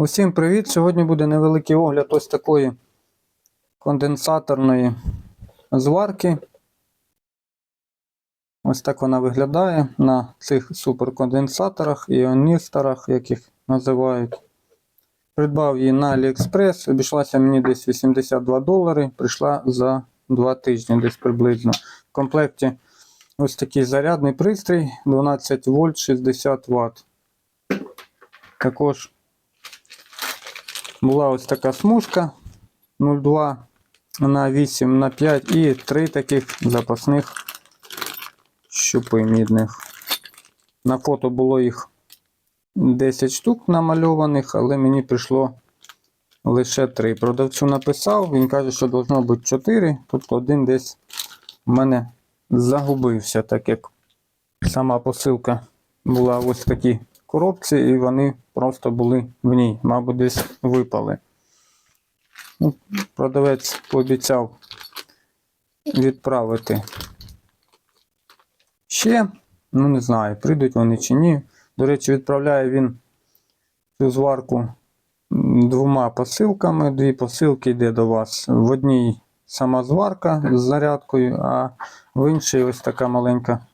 Усім привіт! Сьогодні буде невеликий огляд ось такої конденсаторної зварки. Ось так вона виглядає на цих суперконденсаторах, іоністорах, як їх називають. Придбав її на AliExpress, обійшлася мені десь 82 долари, прийшла за 2 тижні десь приблизно. В комплекті ось такий зарядний пристрій 12 вольт 60 Вт. Також була ось така смужка 0,2 на 8 на 5 і три таких запасних щупи мідних. На фото було їх 10 штук намальованих, але мені прийшло лише 3. Продавцю написав, він каже, що должно бути 4, тобто один десь в мене загубився, так як сама посилка була ось в такій коробці, і вони просто були в ній, мабуть, десь випали. Ну, Продавець пообіцяв відправити ще. Ну, не знаю, прийдуть вони чи ні. До речі, відправляє він цю зварку двома посилками. Дві посилки йде до вас. В одній сама зварка з зарядкою, а в іншій ось така маленька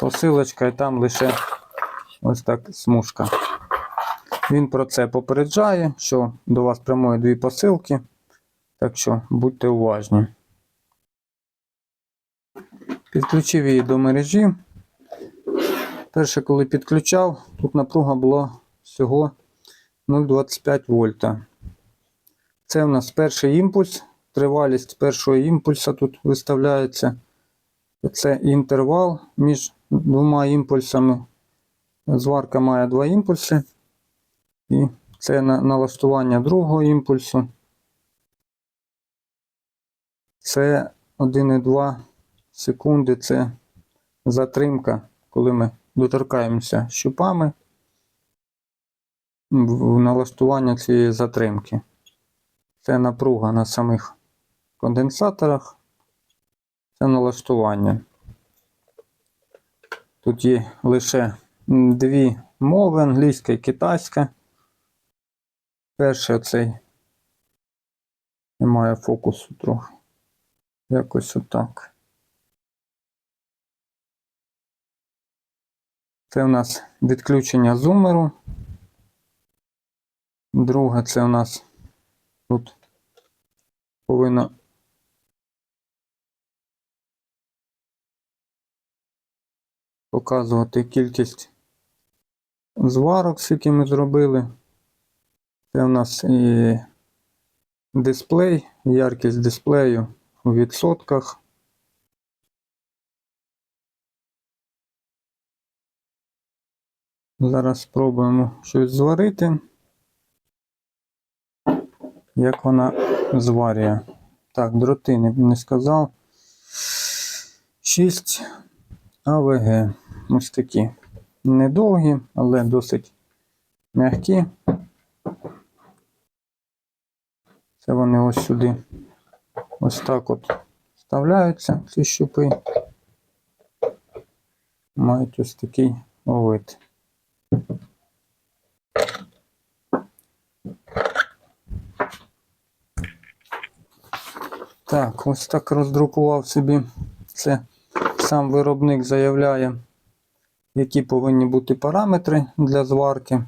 посилочка, і там лише ось так смужка. Він про це попереджає, що до вас прямує дві посилки. Так що будьте уважні. Підключив її до мережі. Перше, коли підключав, тут напруга була всього 0,25 вольта. Це у нас перший імпульс. Тривалість першого імпульса тут виставляється. Це інтервал між двома імпульсами. Зварка має два імпульси. І це налаштування другого імпульсу. Це 1,2 секунди. Це затримка, коли ми доторкаємося щупами в налаштування цієї затримки. Це напруга на самих конденсаторах. Це налаштування. Тут є лише дві мови англійська і китайська. Перший оцей немає фокусу трохи. Якось отак. Це у нас відключення зумеру. Друге, це у нас тут повинно показувати кількість зварок, скільки ми зробили. Це у нас і дисплей, яркість дисплею у відсотках. Зараз спробуємо щось зварити. Як вона зварює. Так, дроти не, не сказав. 6 АВГ. Ось такі. Недовгі, але досить м'які. Це вони ось сюди. Ось так от вставляються ці щупи. Мають ось такий вид. Так, ось так роздрукував собі. Це сам виробник заявляє, які повинні бути параметри для зварки.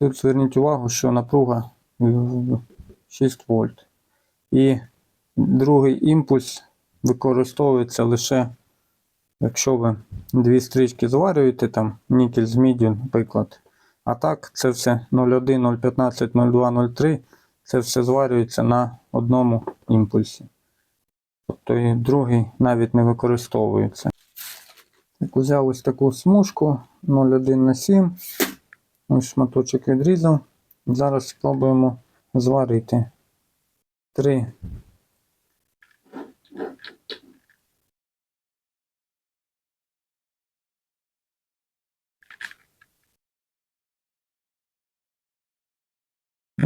Тут зверніть увагу, що напруга 6 вольт. І другий імпульс використовується лише, якщо ви дві стрічки зварюєте, там нікель з міддю, наприклад. А так, це все 0,1, 0,15, 02, 03. Це все зварюється на одному імпульсі. Тобто і другий навіть не використовується. Так, взяв ось таку смужку 0,1 на 7. Ось шматочок відрізав. Зараз спробуємо зварити три.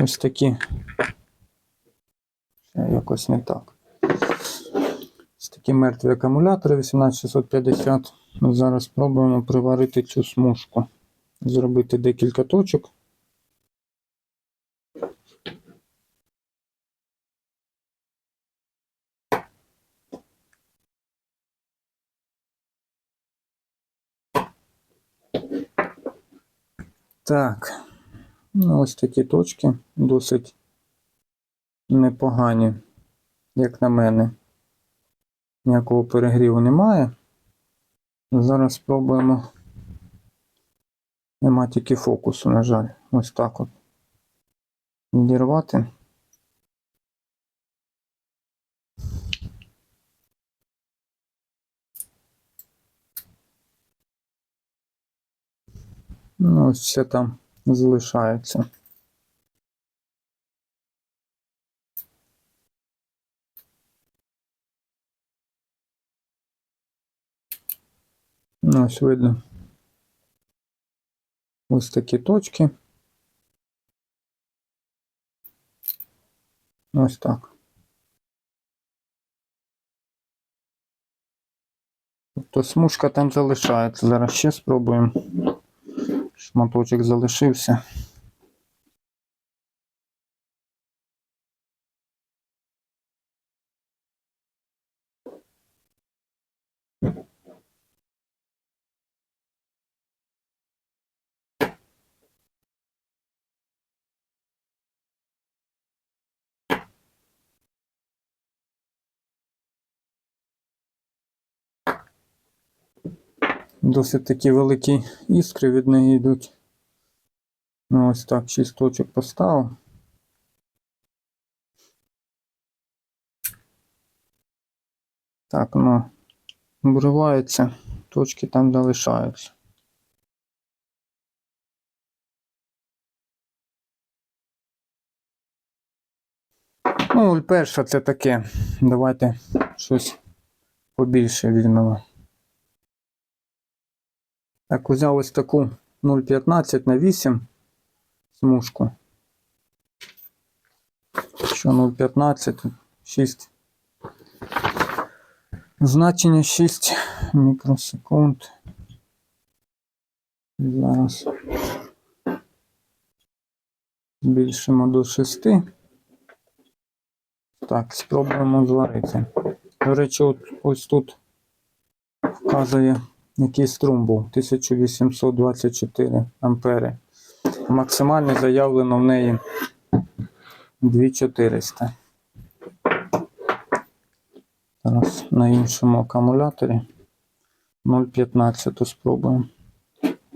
Ось такі. Ще якось не так. Ось такі мертві акумулятори 18650. Ну, зараз спробуємо приварити цю смужку. Зробити декілька точок. Так, ну ось такі точки досить непогані, як на мене. Ніякого перегріву немає. Зараз спробуємо. Нема тільки фокусу, на жаль. Ось так от. Відірвати. Ну, ось все там залишається. Ось видно. Ось такі точки. Ось так. Тобто смужка там залишається. Зараз ще спробуємо. Шматочок залишився. Досить такі великі іскри від неї йдуть. Ну, ось так, 6 точок поставив. Так, ну, обривається, точки там залишаються. Ну, перша це таке. Давайте щось побільше візьмемо. Так, взяв ось таку 0,15 на 8 смужку. Що 0,15, 6. Значення 6 мікросекунд. Зараз збільшимо до 6. Так, спробуємо зварити. До речі, от, ось тут вказує, який струм був 1824 ампери. Максимально заявлено в неї 2400. Зараз на іншому акумуляторі 0,15 спробуємо.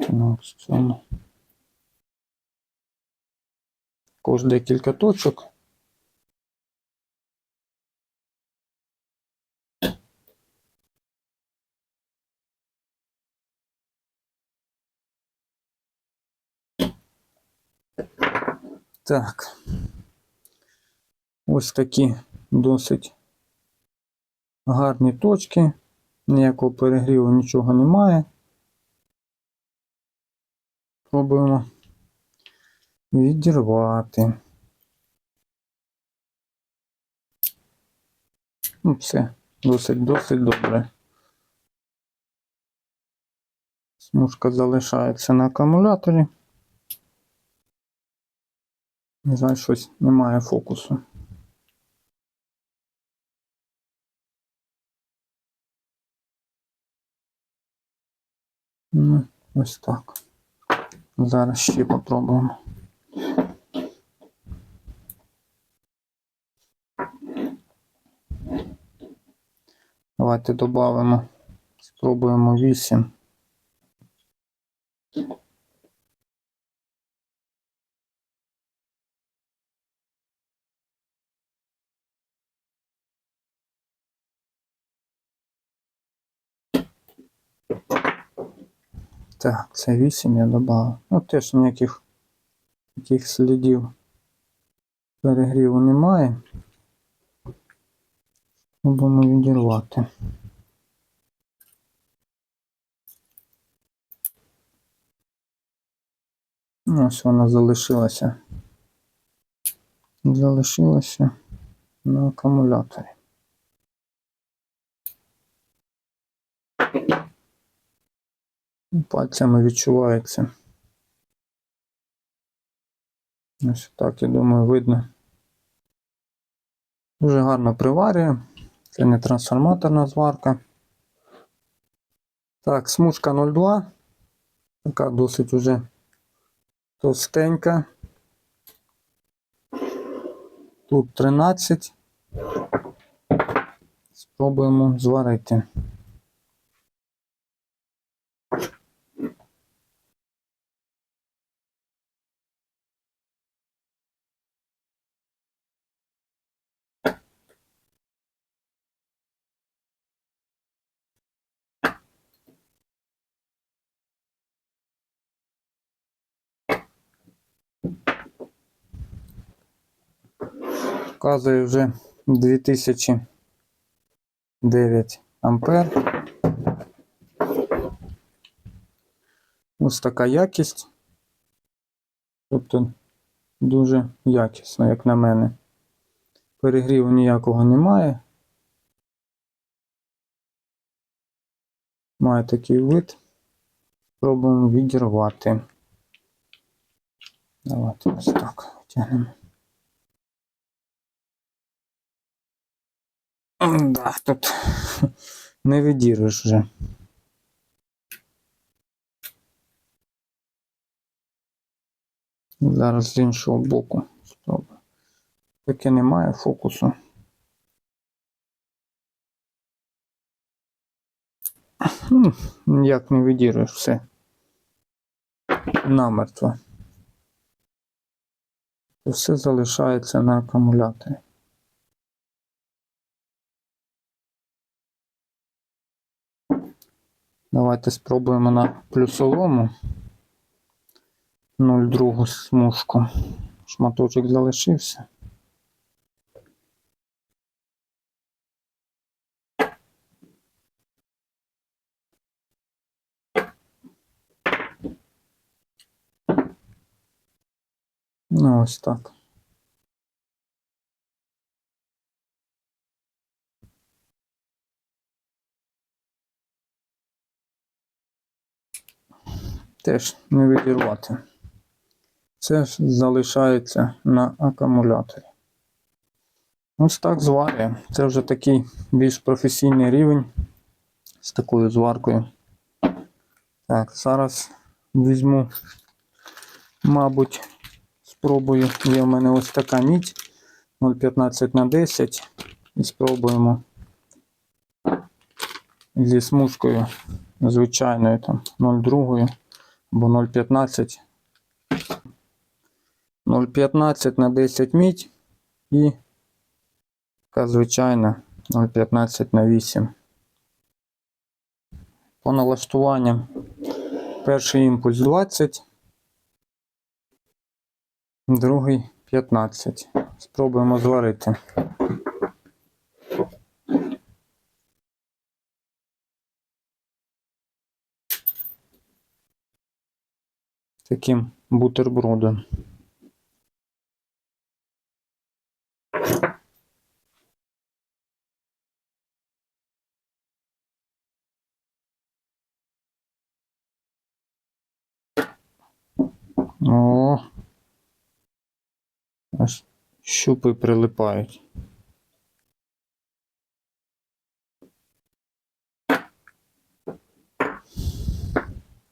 Ну. Також декілька точок. Так. Ось такі досить гарні точки. Ніякого перегріву нічого немає. Пробуємо відірвати. Ну, все, досить, досить добре. Смужка залишається на акумуляторі. Не знаю, щось немає фокусу. Ну, ось так. Зараз ще попробуємо. Давайте додамо, спробуємо 8. Так, це 8 я додав. Ну теж ніяких таких слідів перегріву немає. Будемо відірвати. Ну, Ось вона залишилася. Залишилася на акумуляторі. Пальцями відчувається. Ось так, я думаю, видно. Дуже гарно приварює. Це не трансформаторна зварка. Так, смужка 02. Така досить уже товстенька. Тут 13. Спробуємо зварити. Показує вже 2009 ампер. Ось така якість. Тобто дуже якісно, як на мене. Перегріву ніякого немає. Має такий вид. Спробуємо відірвати. Давайте ось так витягнемо. Да, тут не відірвеш вже. Зараз з іншого боку спробую. Таки немає фокусу. Ніяк не відірвеш все. Намертво. Все залишається на акумуляторі. Давайте спробуємо на плюсовому 0,2 смужку. Шматочок залишився. Ну, ось так. Теж не відірвати. Це ж залишається на акумуляторі. Ось так зварює. Це вже такий більш професійний рівень з такою зваркою. Так, зараз візьму, мабуть, спробую. Є в мене ось така мідь 0,15 на 10. І спробуємо зі смужкою звичайною там 0,2 або 0,15. 0,15 на 10 мідь і така звичайна 0,15 на 8. По налаштуванням перший імпульс 20, другий 15. Спробуємо зварити. Таким бутербродом. О. Аж щупи прилипають.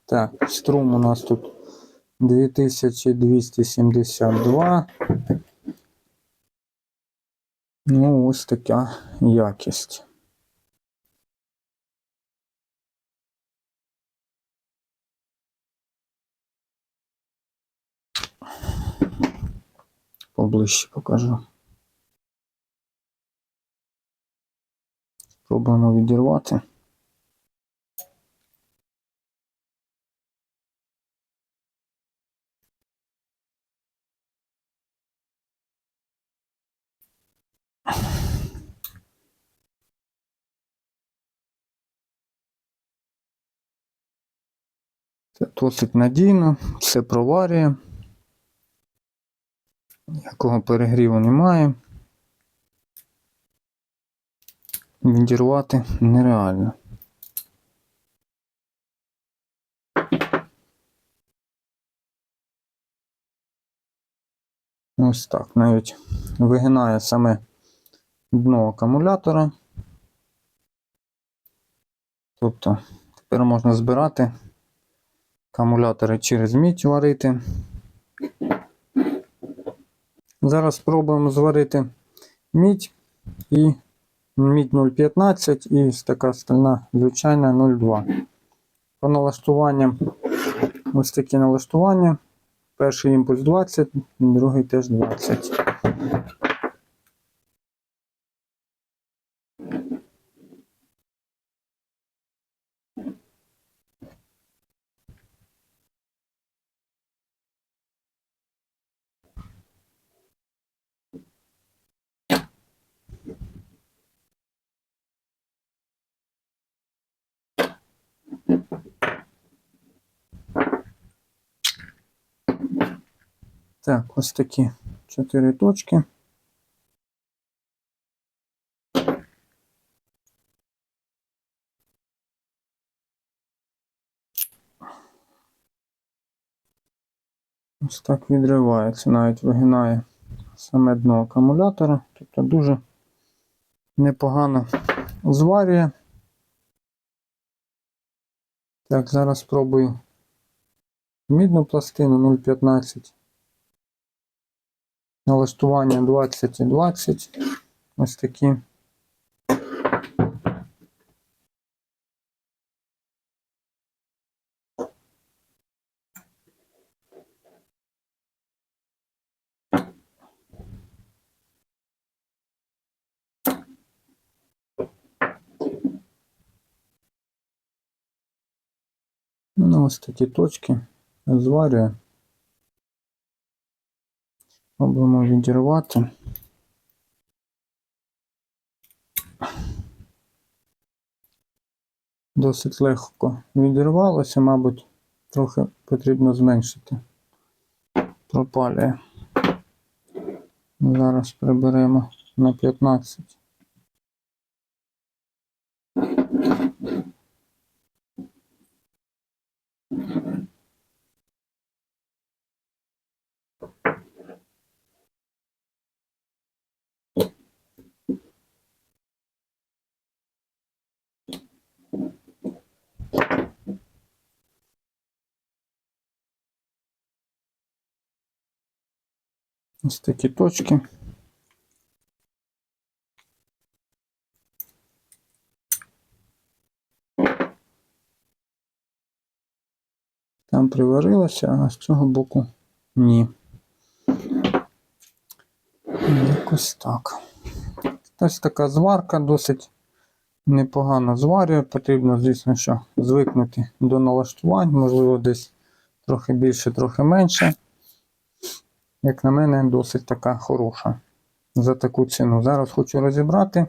Так, струм у нас тут 2272. Ну, ось така якість. Поближче покажу. Спробуємо відірвати. Це досить надійно, все проварює. Ніякого перегріву немає. Відірвати нереально. Ось так, навіть вигинає саме дно акумулятора. Тобто тепер можна збирати акумулятори через мідь варити. Зараз спробуємо зварити мідь і мідь 0,15 і така стальна звичайна 0,2. По налаштуванням ось такі налаштування. Перший імпульс 20, другий теж 20. Так, ось такі чотири точки. Ось так відривається, навіть вигинає саме дно акумулятора. Тобто дуже непогано зварює. Так, зараз спробую мідну пластину 0,15. Налаштування 20 і 20. Ось такі. Ну, ось такі точки зварює. Спробуємо відірвати. Досить легко відірвалося, мабуть, трохи потрібно зменшити. Пропалює. Зараз приберемо на 15. Ось такі точки. Там приварилося, а з цього боку ні. Якось так. Ось така зварка досить непогано зварює. Потрібно, звісно, що звикнути до налаштувань, можливо, десь трохи більше, трохи менше. Як на мене, досить така хороша за таку ціну. Зараз хочу розібрати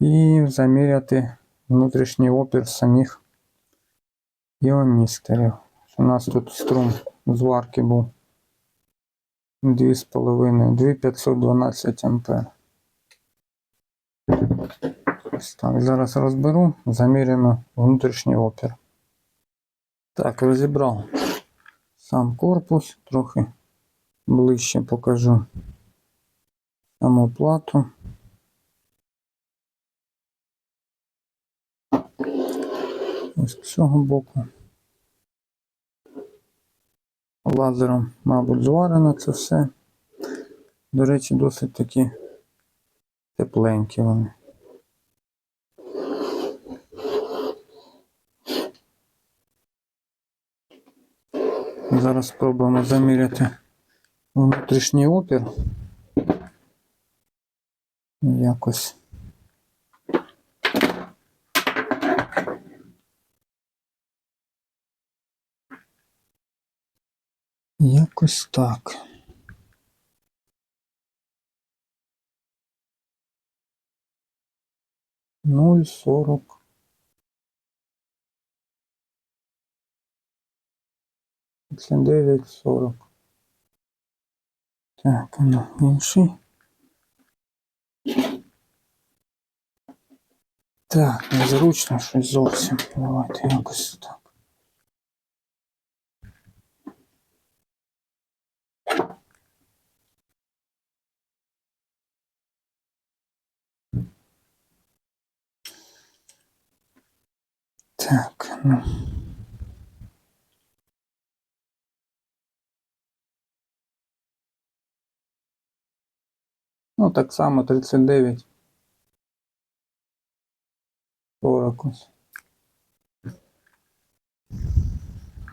і заміряти внутрішній опір самих іомістерів. У нас тут струм зварки був 2,5, 2512 ампер. Ось так, зараз розберу, заміряємо внутрішній опір. Так, розібрав сам корпус, трохи ближче покажу саму плату. Ось з цього боку. Лазером, мабуть, зварено це все. До речі, досить такі тепленькі вони. Зараз спробуємо заміряти внутрішній опір. Якось. Якось так. Нуль сорок. Дев'ять сорок. Так, ну, інший. Так, незручно щось зовсім. Давайте якось так. Так, ну. Ну, так само 39. 40 ось.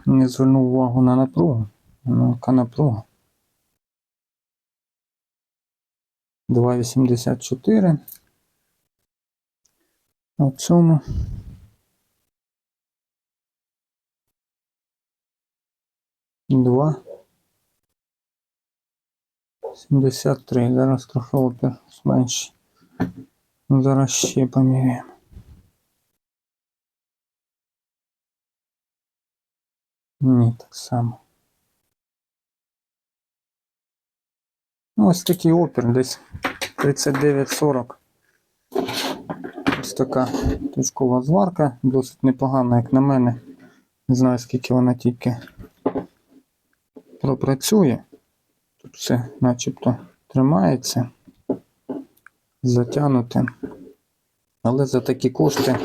Не звернув увагу на напругу. Ну, яка напруга? 2,84. На цьому. Два. 73. Зараз трохи опір зменший. Ну, Зараз ще поміряємо. Ні, так само. Ну, ось такий опір, десь 39-40. Ось така точкова зварка, досить непогана, як на мене. Не знаю, скільки вона тільки пропрацює. Тут все начебто тримається, затягнуте. Але за такі кошти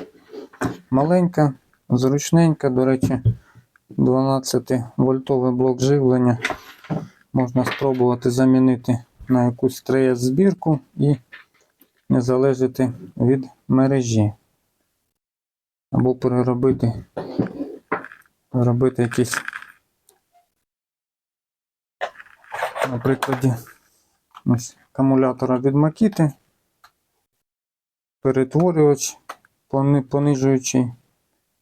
маленька, зручненька, до речі, 12 вольтовий блок живлення. Можна спробувати замінити на якусь 3 збірку і не залежати від мережі. Або переробити, робити якісь, на прикладі ось, акумулятора від Макіти, перетворювач понижуючий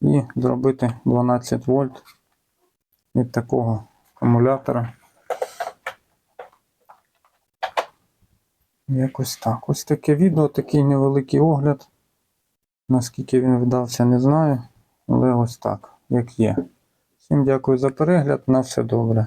і зробити 12 вольт від такого акумулятора. Якось так. Ось таке відео, такий невеликий огляд. Наскільки він вдався, не знаю. Але ось так, як є. Всім дякую за перегляд. На все добре.